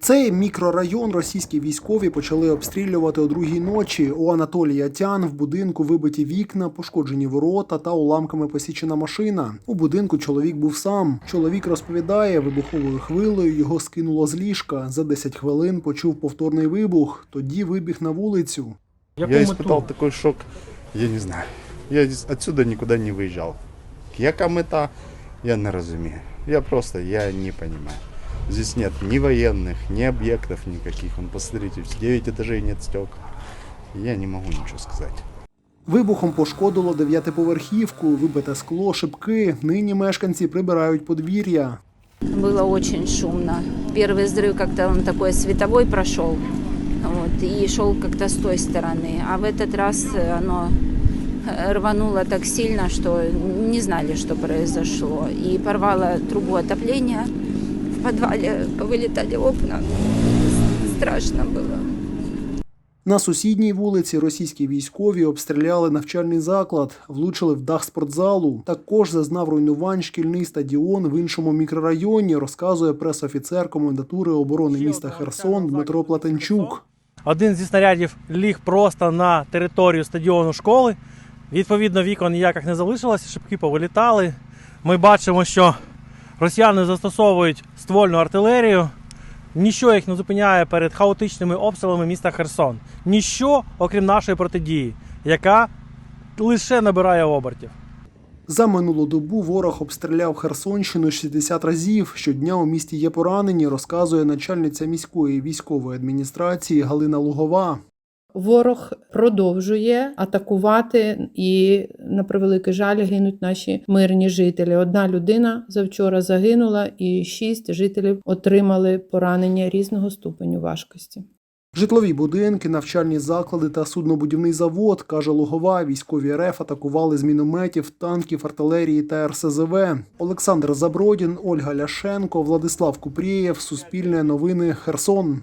Цей мікрорайон російські військові почали обстрілювати о другій ночі. У Анатолія Тян в будинку вибиті вікна, пошкоджені ворота та уламками посічена машина. У будинку чоловік був сам. Чоловік розповідає, вибуховою хвилею його скинуло з ліжка. За 10 хвилин почув повторний вибух. Тоді вибіг на вулицю. Я испытал такой шок, я не знаю. Я отсюда никуда не выезжал. Яка мета, я не розумію. Я просто, я не понимаю. Здесь нет ни военных, ни объектов никаких. Вон, посмотрите, 9 этажей нет стекол. Я не могу ничего сказать. Вибухом пошкодило дев'ятиповерхівку, вибите скло, шибки. Нині мешканці прибирають подвір'я. Было очень шумно. Первый взрыв как-то он такой световой прошел, вот, и шел как-то с той стороны. А в этот раз э, оно э, рвануло так сильно, что не знали, что произошло. И порвало трубу отопления. В подвале вылетали окна. Страшно было. На сусідній вулиці російські військові обстріляли навчальний заклад, влучили в дах спортзалу. Також зазнав руйнувань шкільний стадіон в іншому мікрорайоні, розказує пресофіцер комендатури оборони міста Херсон Дмитро Платенчук. Один зі снарядів ліг просто на територію стадіону школи. Відповідно, вікон ніяких не залишилося, шибки повилітали. Ми бачимо, що росіяни застосовують ствольну артилерію. Ніщо їх не зупиняє перед хаотичними обстрілами міста Херсон. Ніщо, окрім нашої протидії, яка лише набирає обертів. За минулу добу ворог обстріляв Херсонщину 60 разів. Щодня у місті є поранені, розказує начальниця міської військової адміністрації Галина Лугова. Ворог продовжує атакувати, і на превеликий жаль гинуть наші мирні жителі. Одна людина завчора загинула, і шість жителів отримали поранення різного ступеню важкості. Житлові будинки, навчальні заклади та суднобудівний завод, каже Лугова, військові РФ атакували з мінометів, танків, артилерії та РСЗВ. Олександр Забродін, Ольга Ляшенко, Владислав Купрієв, Суспільне новини, Херсон.